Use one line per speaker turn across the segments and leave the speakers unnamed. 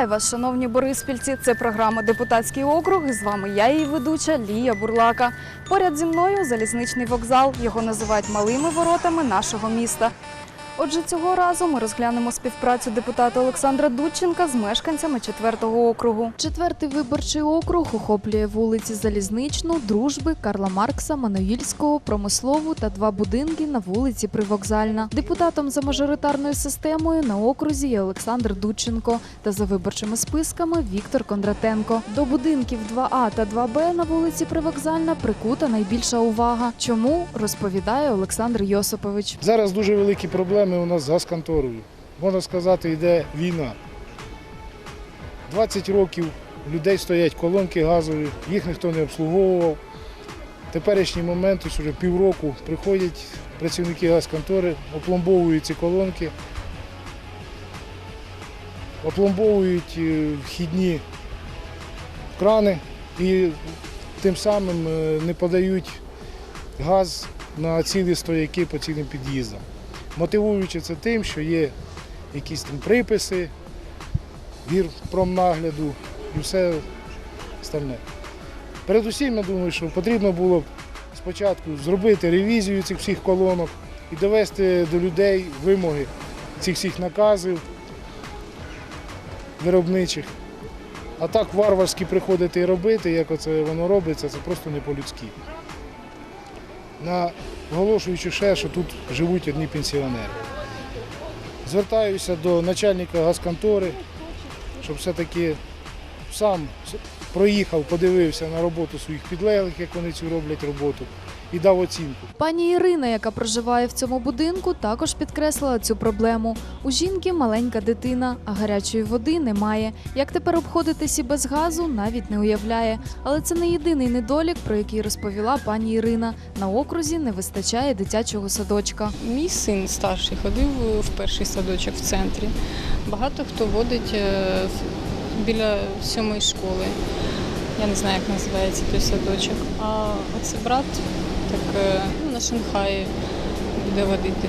Вітаю вас, шановні бориспільці. Це програма Депутатський округ. І з вами я, її ведуча Лія Бурлака. Поряд зі мною залізничний вокзал. Його називають малими воротами нашого міста. Отже, цього разу ми розглянемо співпрацю депутата Олександра Дудченка з мешканцями 4-го округу. Четвертий виборчий округ охоплює вулиці Залізничну, Дружби, Карла Маркса, Мануїльського, Промислову та два будинки на вулиці Привокзальна. Депутатом за мажоритарною системою на окрузі є Олександр Дудченко та за виборчими списками Віктор Кондратенко. До будинків 2А та 2Б на вулиці Привокзальна прикута найбільша увага. Чому розповідає Олександр Йосипович.
Зараз дуже великі проблеми у нас з газконторою. Можна сказати, йде війна. 20 років людей стоять колонки газові, їх ніхто не обслуговував. Теперішній момент, ось вже півроку, приходять працівники газконтори, опломбовують ці колонки, опломбовують е, вхідні крани і тим самим е, не подають газ на цілі стояки по цілим під'їздам. Мотивуючи це тим, що є якісь там приписи, вір промнагляду і все остальне. Передусім, я думаю, що потрібно було б спочатку зробити ревізію цих всіх колонок і довести до людей вимоги цих всіх наказів виробничих. А так варварськи приходити і робити, як оце воно робиться, це просто не по-людськи. Наголошуючи ще, що тут живуть одні пенсіонери. Звертаюся до начальника газконтори, щоб все-таки сам проїхав, подивився на роботу своїх підлеглих, як вони цю роблять роботу, і дав оцінку.
Пані Ірина, яка проживає в цьому будинку, також підкреслила цю проблему. У жінки маленька дитина, а гарячої води немає. Як тепер обходитись і без газу, навіть не уявляє. Але це не єдиний недолік, про який розповіла пані Ірина. На окрузі не вистачає дитячого садочка.
Мій син старший ходив в перший садочок в центрі. Багато хто водить е, в- біля сьомої школи. Я не знаю, як називається той садочок. А оце брат так е, ну, на Шанхаї буде водити.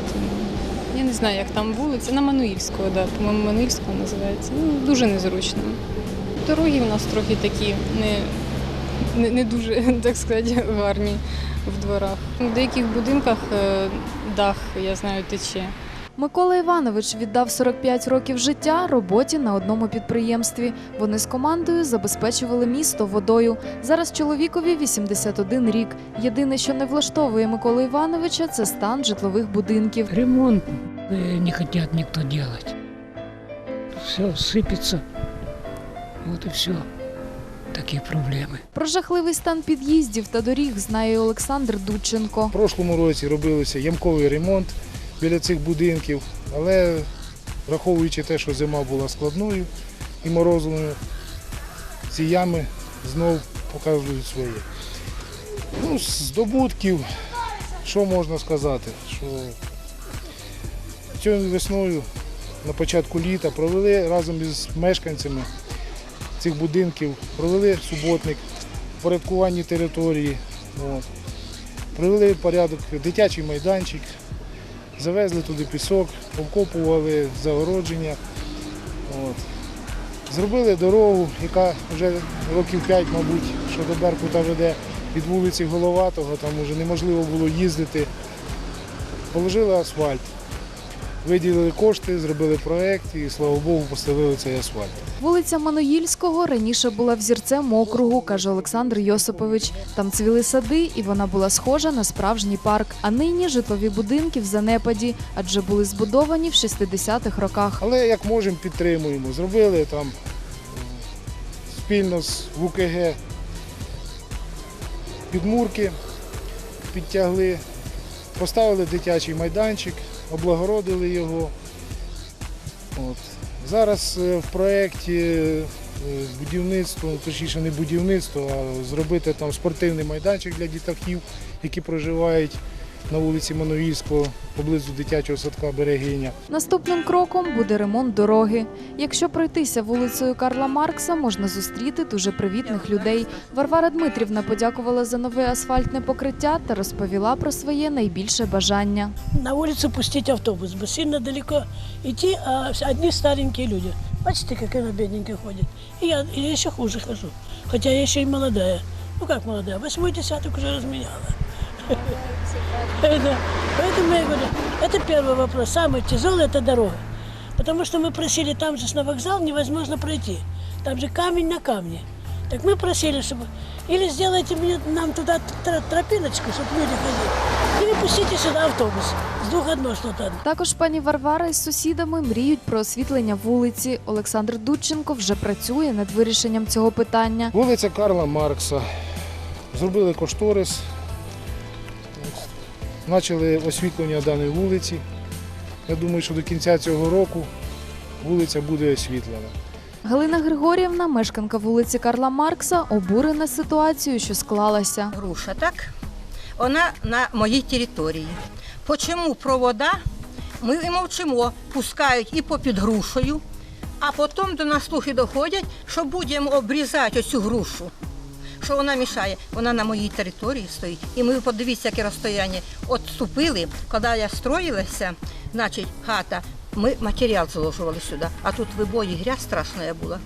Я не знаю, як там вулиця. На Мануїльського, да, по-моєму, Мануїльського називається. Ну, дуже незручно. Дороги в нас трохи такі не, не, не дуже, так сказати, гарні в дворах. В деяких будинках е, дах, я знаю, тече.
Микола Іванович віддав 45 років життя роботі на одному підприємстві. Вони з командою забезпечували місто водою. Зараз чоловікові 81 рік. Єдине, що не влаштовує Миколу Івановича, це стан житлових будинків.
Ремонт э, не хотят никто делать. Все сыпется. Вот и все. Такие проблемы.
Про жахливий стан під'їздів та доріг знає і Олександр Дудченко.
В прошлому році робився ямковий ремонт біля цих будинків, але враховуючи те, що зима була складною і морозовою, ці ями знов показують своє. Ну, здобутків, що можна сказати, що цією весною на початку літа провели разом із мешканцями цих будинків, провели суботник, порядкування території. От. Привели в порядок дитячий майданчик, завезли туди пісок, обкопували загородження. От. Зробили дорогу, яка вже років 5, мабуть, що до Беркута веде від вулиці Головатого, там вже неможливо було їздити. Положили асфальт, виділили кошти, зробили проєкт і, слава Богу, поставили цей асфальт.
Вулиця Маноїльського раніше була взірцем округу, каже Олександр Йосипович. Там цвіли сади, і вона була схожа на справжній парк. А нині житлові будинки в занепаді, адже були збудовані в 60-х роках.
Але як можемо, підтримуємо. Зробили там спільно з ВУКГ підмурки, підтягли, поставили дитячий майданчик, облагородили його. От. Зараз е, в проєкті е, будівництво, точніше не будівництво, а зробити там спортивний майданчик для дітаків, які проживають на вулиці Мановільського поблизу дитячого садка Берегиня.
Наступним кроком буде ремонт дороги. Якщо пройтися вулицею Карла Маркса, можна зустріти дуже привітних людей. Варвара Дмитрівна подякувала за нове асфальтне покриття та розповіла про своє найбільше бажання.
на улицу пустить автобус, бы сильно далеко идти, а одни старенькие люди. Бачите, как она бедненькая ходит. И я, и я еще хуже хожу. Хотя я еще и молодая. Ну как молодая? Восьмой десяток уже разменяла. Да. Поэтому я говорю, это первый вопрос. Самый тяжелый – это дорога. Потому что мы просили там же на вокзал невозможно пройти. Там же камень на камне. Так мы просили, чтобы или сделайте мне, нам туда тр- тропиночку, чтобы люди ходили, или пустите сюда автобус. С двух одно что-то.
Також пані Варвара із сусідами мріють про освітлення вулиці. Олександр Дудченко вже працює над вирішенням цього питання.
Вулиця Карла Маркса. Зробили кошторис. Почали освітлення даної вулиці. Я думаю, що до кінця цього року вулиця буде освітлена.
Галина Григорівна, мешканка вулиці Карла Маркса, обурена ситуацією, що склалася.
груша, так? Вона на моїй території. Почому провода ми і мовчимо, пускають і попід грушею, а потім до нас слухи доходять, що будемо обрізати оцю грушу. Що вона мішає? Вона на моїй території стоїть. І ми подивіться, яке розстояння. От вступили, коли я строїлася, значить, хата, ми матеріал заложували сюди, а тут вибої грязь страшна була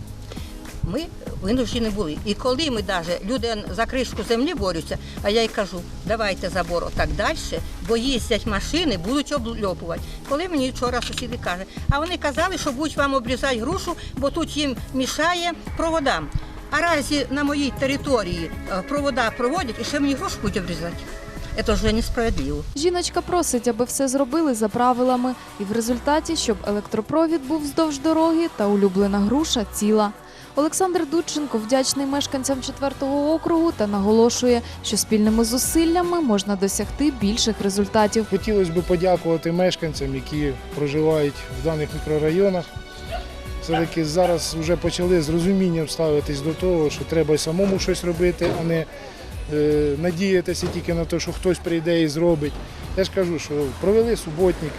ми винуждені були. І коли ми навіть люди за кришку землі борються, а я й кажу, давайте забор так далі, бо їздять машини, будуть обльопувати. Коли мені вчора сусіди кажуть, а вони казали, що будуть вам обрізати грушу, бо тут їм мішає проводам. А разі на моїй території е, провода проводять і ще мені грушу будуть обрізати. Це вже несправедливо.
Жіночка просить, аби все зробили за правилами, і в результаті, щоб електропровід був вздовж дороги та улюблена груша ціла. Олександр Дудченко вдячний мешканцям 4-го округу та наголошує, що спільними зусиллями можна досягти більших результатів.
Хотілося б подякувати мешканцям, які проживають в даних мікрорайонах. Все-таки зараз вже почали з розумінням ставитись до того, що треба самому щось робити, а не е, надіятися тільки на те, що хтось прийде і зробить. Я ж кажу, що провели суботник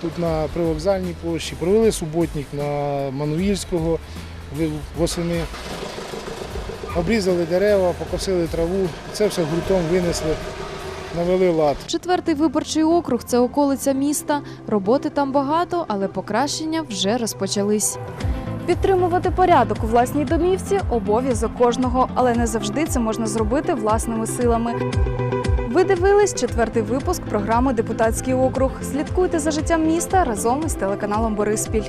тут на привокзальній площі, провели суботник на Мануїльського восени. Обрізали дерева, покосили траву, це все гуртом винесли, навели лад.
Четвертий виборчий округ це околиця міста. Роботи там багато, але покращення вже розпочались. Підтримувати порядок у власній домівці обов'язок кожного, але не завжди це можна зробити власними силами. Ви дивились четвертий випуск програми Депутатський округ. Слідкуйте за життям міста разом із телеканалом Бориспіль.